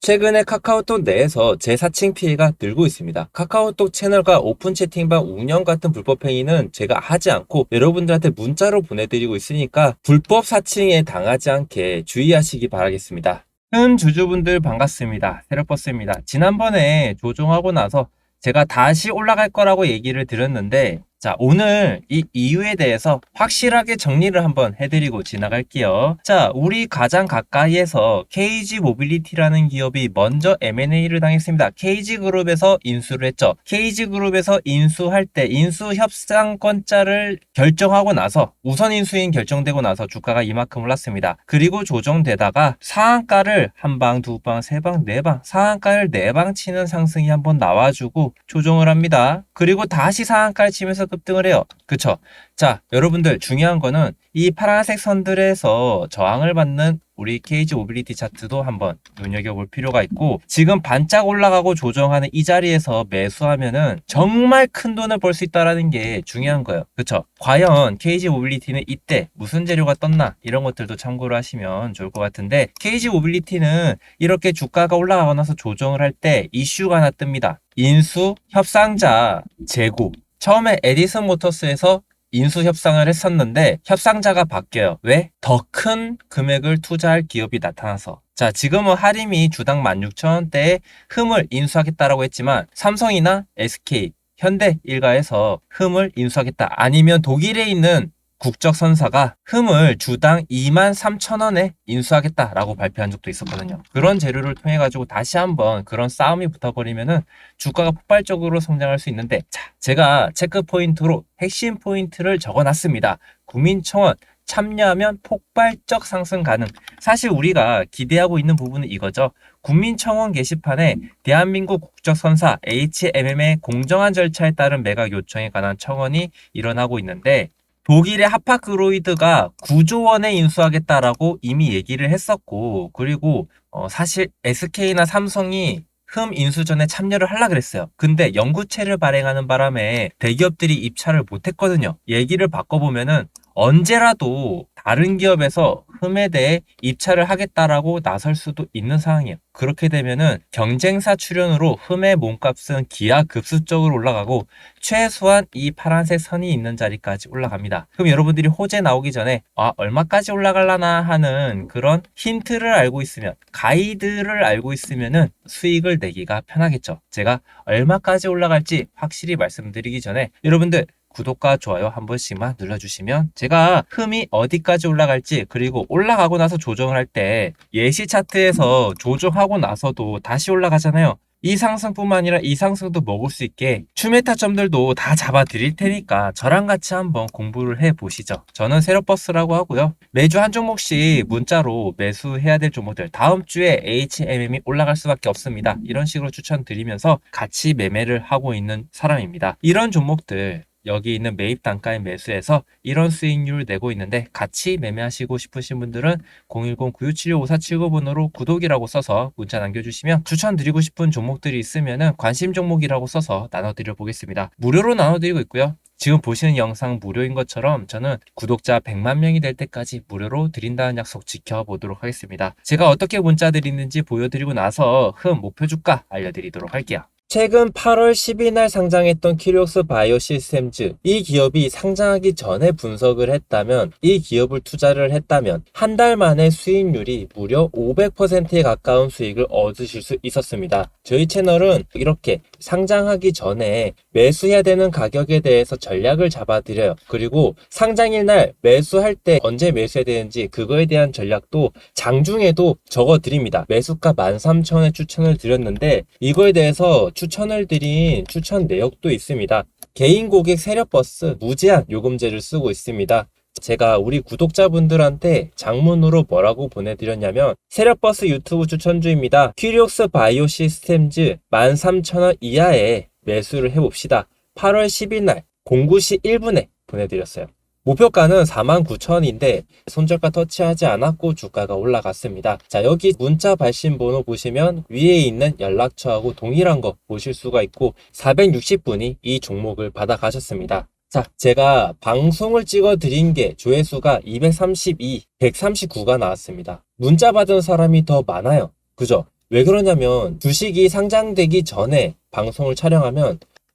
최근에 카카오톡 내에서 재사칭 피해가 늘고 있습니다. 카카오톡 채널과 오픈 채팅방 운영 같은 불법 행위는 제가 하지 않고 여러분들한테 문자로 보내드리고 있으니까 불법 사칭에 당하지 않게 주의하시기 바라겠습니다. 큰 주주분들 반갑습니다. 세력버스입니다. 지난번에 조종하고 나서 제가 다시 올라갈 거라고 얘기를 드렸는데 자, 오늘 이 이유에 대해서 확실하게 정리를 한번 해드리고 지나갈게요. 자, 우리 가장 가까이에서 KG 모빌리티라는 기업이 먼저 M&A를 당했습니다. KG 그룹에서 인수를 했죠. KG 그룹에서 인수할 때 인수 협상권자를 결정하고 나서 우선 인수인 결정되고 나서 주가가 이만큼 올랐습니다. 그리고 조정되다가 상한가를 한 방, 두 방, 세 방, 네 방, 상한가를 네 방 치는 상승이 한번 나와주고 조정을 합니다. 그리고 다시 상한가를 치면서 급등을 해요. 그쵸? 자, 여러분들 중요한 거는 이 파란색 선들에서 저항을 받는 우리 KG 모빌리티 차트도 한번 눈여겨볼 필요가 있고 지금 반짝 올라가고 조정하는 이 자리에서 매수하면은 정말 큰 돈을 벌 수 있다라는 게 중요한 거예요. 그쵸? 과연 KG 모빌리티는 이때 무슨 재료가 떴나 이런 것들도 참고를 하시면 좋을 것 같은데 KG 모빌리티는 이렇게 주가가 올라가고 나서 조정을 할 때 이슈가 하나 뜹니다. 인수 협상자 재고 처음에 에디슨 모터스에서 인수 협상을 했었는데 협상자가 바뀌어요. 왜? 더 큰 금액을 투자할 기업이 나타나서. 자, 지금은 하림이 주당 16,000원대에 흠을 인수하겠다라고 했지만 삼성이나 SK, 현대 일가에서 흠을 인수하겠다. 아니면 독일에 있는 국적선사가 흠을 주당 2만 3천 원에 인수하겠다라고 발표한 적도 있었거든요. 그런 재료를 통해 가지고 다시 한번 그런 싸움이 붙어버리면은 주가가 폭발적으로 성장할 수 있는데 자, 제가 체크 포인트로 핵심 포인트를 적어놨습니다. 국민청원 참여하면 폭발적 상승 가능. 사실 우리가 기대하고 있는 부분은 이거죠. 국민청원 게시판에 대한민국 국적선사 HMM의 공정한 절차에 따른 매각 요청에 관한 청원이 일어나고 있는데 독일의 하파크로이드가 9조 원에 인수하겠다라고 이미 얘기를 했었고 그리고 어 사실 SK나 삼성이 흠 인수 전에 참여를 하려 그랬어요. 근데 연구체를 발행하는 바람에 대기업들이 입찰을 못했거든요. 얘기를 바꿔보면은 언제라도 다른 기업에서 흠에 대해 입찰을 하겠다라고 나설 수도 있는 상황이에요. 그렇게 되면은 경쟁사 출연으로 흠의 몸값은 기하급수적으로 올라가고 최소한 이 파란색 선이 있는 자리까지 올라갑니다. 그럼 여러분들이 호재 나오기 전에 아 얼마까지 올라갈라나 하는 그런 힌트를 알고 있으면 가이드를 알고 있으면은 수익을 내기가 편하겠죠. 제가 얼마까지 올라갈지 확실히 말씀드리기 전에 여러분들 구독과 좋아요 한 번씩만 눌러주시면 제가 흠이 어디까지 올라갈지 그리고 올라가고 나서 조정을 할 때 예시 차트에서 조정하고 나서도 다시 올라가잖아요. 이 상승뿐만 아니라 이 상승도 먹을 수 있게 추메 타점들도 다 잡아 드릴 테니까 저랑 같이 한번 공부를 해 보시죠. 저는 세력버스라고 하고요. 매주 한 종목씩 문자로 매수해야 될 종목들 다음 주에 HMM이 올라갈 수밖에 없습니다. 이런 식으로 추천드리면서 같이 매매를 하고 있는 사람입니다. 이런 종목들 여기 있는 매입 단가에 매수해서 이런 수익률을 내고 있는데 같이 매매하시고 싶으신 분들은 010-9675-5479번호로 구독이라고 써서 문자 남겨주시면 추천드리고 싶은 종목들이 있으면 관심 종목이라고 써서 나눠드려 보겠습니다. 무료로 나눠드리고 있고요. 지금 보시는 영상 무료인 것처럼 저는 구독자 100만 명이 될 때까지 무료로 드린다는 약속 지켜보도록 하겠습니다. 제가 어떻게 문자 드리는지 보여드리고 나서 흠 목표 주가 알려드리도록 할게요. 최근 8월 10일 날 상장했던 키리옥스 바이오 시스템즈 이 기업이 상장하기 전에 분석을 했다면 이 기업을 투자를 했다면 한 달 만에 수익률이 무려 500%에 가까운 수익을 얻으실 수 있었습니다. 저희 채널은 이렇게 상장하기 전에 매수해야 되는 가격에 대해서 전략을 잡아드려요. 그리고 상장일 날 매수할 때 언제 매수해야 되는지 그거에 대한 전략도 장중에도 적어드립니다. 매수가 13,000원에 추천을 드렸는데 이거에 대해서 추천을 드린 추천 내역도 있습니다. 개인 고객 세력버스 무제한 요금제를 쓰고 있습니다. 제가 우리 구독자분들한테 장문으로 뭐라고 보내드렸냐면 세력버스 유튜브 추천주입니다. 큐리옥스 바이오 시스템즈 13,000원 이하에 매수를 해봅시다. 8월 10일 날 09시 1분에 보내드렸어요. 목표가는 49,000원인데 손절가 터치하지 않았고 주가가 올라갔습니다. 자 여기 문자 발신 번호 보시면 위에 있는 연락처하고 동일한 거 보실 수가 있고 460분이 이 종목을 받아 가셨습니다. 자, 제가 방송을 찍어 드린 게 조회수가 232, 139가 나왔습니다. 문자 받은 사람이 더 많아요. 그죠? 왜 그러냐면 주식이 상장되기 전에 방송을 촬영하면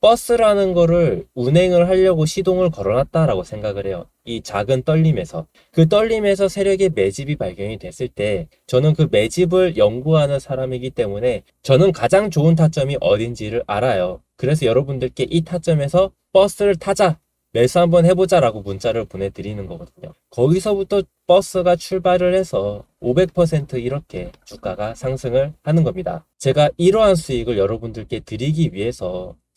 버스라는 거를 운행을 하려고 시동을 걸어놨다라고 생각을 해요. 이 작은 떨림에서. 그 떨림에서 세력의 매집이 발견이 됐을 때 저는 그 매집을 연구하는 사람이기 때문에 저는 가장 좋은 타점이 어딘지를 알아요. 그래서 여러분들께 이 타점에서 버스를 타자! 매수 한번 해보자라고 문자를 보내드리는 거거든요. 거기서부터 버스가 출발을 해서 500% 이렇게 주가가 상승을 하는 겁니다. 제가 이러한 수익을 여러분들께 드리기 위해서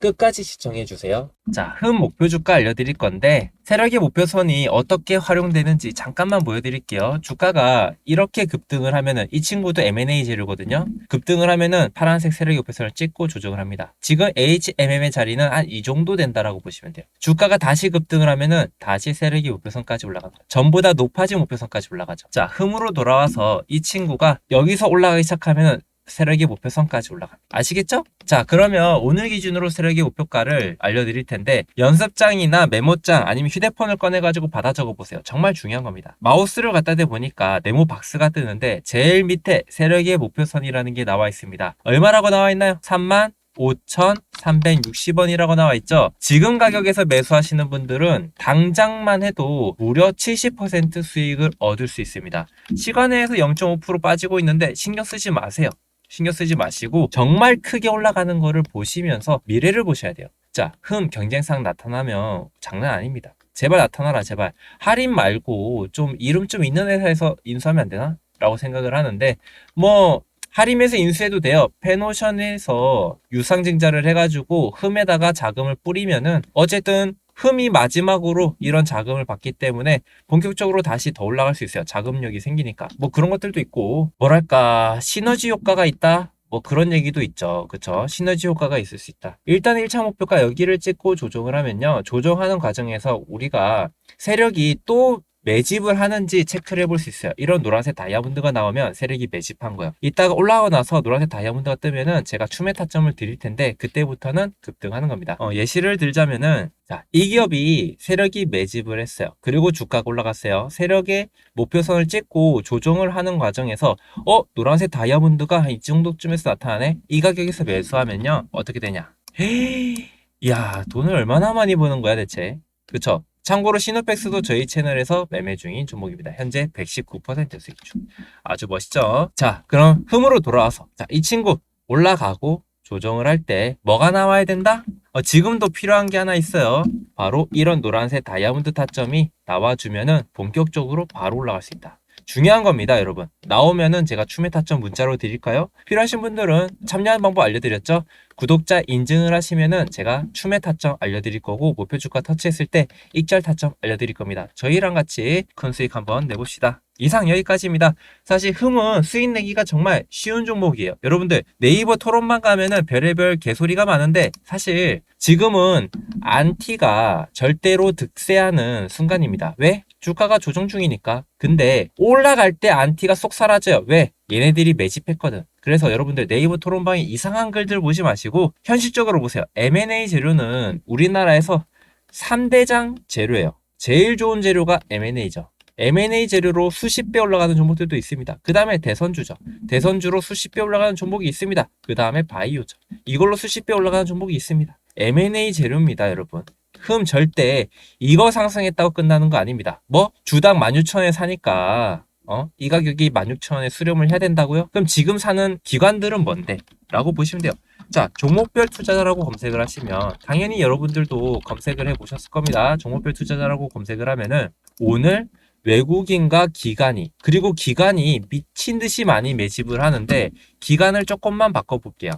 끝까지 시청해주세요. 자, 흠 목표 주가 알려드릴 건데 세력의 목표선이 어떻게 활용되는지 잠깐만 보여드릴게요. 주가가 이렇게 급등을 하면은 이 친구도 M&A 재료거든요. 급등을 하면은 파란색 세력의 목표선을 찍고 조정을 합니다. 지금 HMM의 자리는 한 이 정도 된다라고 보시면 돼요. 주가가 다시 급등을 하면은 다시 세력의 목표선까지 올라갑니다. 전보다 높아진 목표선까지 올라가죠. 자, 흠으로 돌아와서 이 친구가 여기서 올라가기 시작하면은 세력의 목표선까지 올라갑니다. 아시겠죠? 자, 그러면 오늘 기준으로 세력의 목표가를 알려드릴 텐데 연습장이나 메모장 아니면 휴대폰을 꺼내가지고 받아 적어보세요. 정말 중요한 겁니다. 마우스를 갖다 대보니까 네모 박스가 뜨는데 제일 밑에 세력의 목표선이라는 게 나와 있습니다. 얼마라고 나와 있나요? 3만 5,360원이라고 나와 있죠. 지금 가격에서 매수하시는 분들은 당장만 해도 무려 70% 수익을 얻을 수 있습니다. 시간에서 0.5% 빠지고 있는데 신경 쓰지 마세요. 신경 쓰지 마시고 정말 크게 올라가는 거를 보시면서 미래를 보셔야 돼요. 자, 흠 경쟁상 나타나면 장난 아닙니다. 제발 나타나라, 제발. 할인 말고 좀 이름 좀 있는 회사에서 인수하면 안 되나? 라고 생각을 하는데, 뭐, 할인에서 인수해도 돼요. 페노션에서 유상증자를 해가지고 흠에다가 자금을 뿌리면은 어쨌든 흠이 마지막으로 이런 자금을 받기 때문에 본격적으로 다시 더 올라갈 수 있어요. 자금력이 생기니까. 뭐 그런 것들도 있고, 뭐랄까, 시너지 효과가 있다? 뭐 그런 얘기도 있죠. 그쵸? 시너지 효과가 있을 수 있다. 일단 1차 목표가 여기를 찍고 조정을 하면요. 조정하는 과정에서 우리가 세력이 또 매집을 하는지 체크를 해볼 수 있어요. 이런 노란색 다이아몬드가 나오면 세력이 매집한 거예요. 이따가 올라가고 나서 노란색 다이아몬드가 뜨면은 제가 추매 타점을 드릴 텐데 그때부터는 급등하는 겁니다. 어, 예시를 들자면은 자, 이 기업이 세력이 매집을 했어요. 그리고 주가가 올라갔어요. 세력의 목표선을 찍고 조정을 하는 과정에서 어, 노란색 다이아몬드가 한 이 정도쯤에서 나타나네. 이 가격에서 매수하면요. 어떻게 되냐? 헤이, 야, 돈을 얼마나 많이 버는 거야, 대체? 그쵸? 참고로 시노백스도 저희 채널에서 매매 중인 종목입니다. 현재 119% 수익 중. 아주 멋있죠? 자, 그럼 흠으로 돌아와서. 자, 이 친구 올라가고 조정을 할 때 뭐가 나와야 된다? 어, 지금도 필요한 게 하나 있어요. 바로 이런 노란색 다이아몬드 타점이 나와주면은 본격적으로 바로 올라갈 수 있다. 중요한 겁니다, 여러분. 나오면은 제가 추매 타점 문자로 드릴까요? 필요하신 분들은 참여하는 방법 알려드렸죠? 구독자 인증을 하시면은 제가 추매 타점 알려드릴 거고 목표 주가 터치했을 때 익절 타점 알려드릴 겁니다. 저희랑 같이 큰 수익 한번 내봅시다. 이상 여기까지입니다. 사실 흠은 수익 내기가 정말 쉬운 종목이에요. 여러분들 네이버 토론만 가면은 별의별 개소리가 많은데 사실 지금은 안티가 절대로 득세하는 순간입니다. 왜? 주가가 조정 중이니까. 근데 올라갈 때 안티가 쏙 사라져요. 왜? 얘네들이 매집했거든. 그래서 여러분들 네이버 토론방에 이상한 글들 보지 마시고 현실적으로 보세요. M&A 재료는 우리나라에서 3대장 재료예요. 제일 좋은 재료가 M&A죠. M&A 재료로 수십 배 올라가는 종목들도 있습니다. 그 다음에 대선주죠. 대선주로 수십 배 올라가는 종목이 있습니다. 그 다음에 바이오죠. 이걸로 수십 배 올라가는 종목이 있습니다. M&A 재료입니다, 여러분. 흠 절대 이거 상승했다고 끝나는 거 아닙니다. 뭐 주당 16,000원에 사니까 어? 이 가격이 16,000원에 수렴을 해야 된다고요? 그럼 지금 사는 기관들은 뭔데? 라고 보시면 돼요. 자, 종목별 투자자라고 검색을 하시면 당연히 여러분들도 검색을 해 보셨을 겁니다. 종목별 투자자라고 검색을 하면은 오늘 외국인과 기관이 그리고 기관이 미친 듯이 많이 매집을 하는데 기간을 조금만 바꿔 볼게요.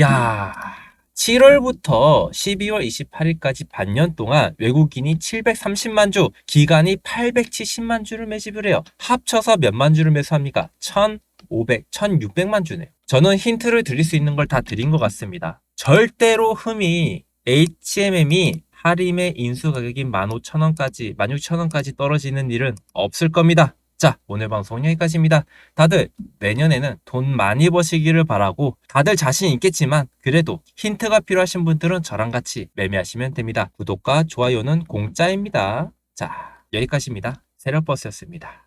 야, 7월부터 12월 28일까지 반년 동안 외국인이 730만 주, 기관이 870만 주를 매집을 해요. 합쳐서 몇만 주를 매수합니까? 1,500, 1,600만 주네요. 저는 힌트를 드릴 수 있는 걸 다 드린 것 같습니다. 절대로 흠이 HMM이 하림의 인수 가격이 15,000원까지, 16,000원까지 떨어지는 일은 없을 겁니다. 자, 오늘 방송 여기까지입니다. 다들 내년에는 돈 많이 버시기를 바라고 다들 자신 있겠지만 그래도 힌트가 필요하신 분들은 저랑 같이 매매하시면 됩니다. 구독과 좋아요는 공짜입니다. 자, 여기까지입니다. 세력버스였습니다.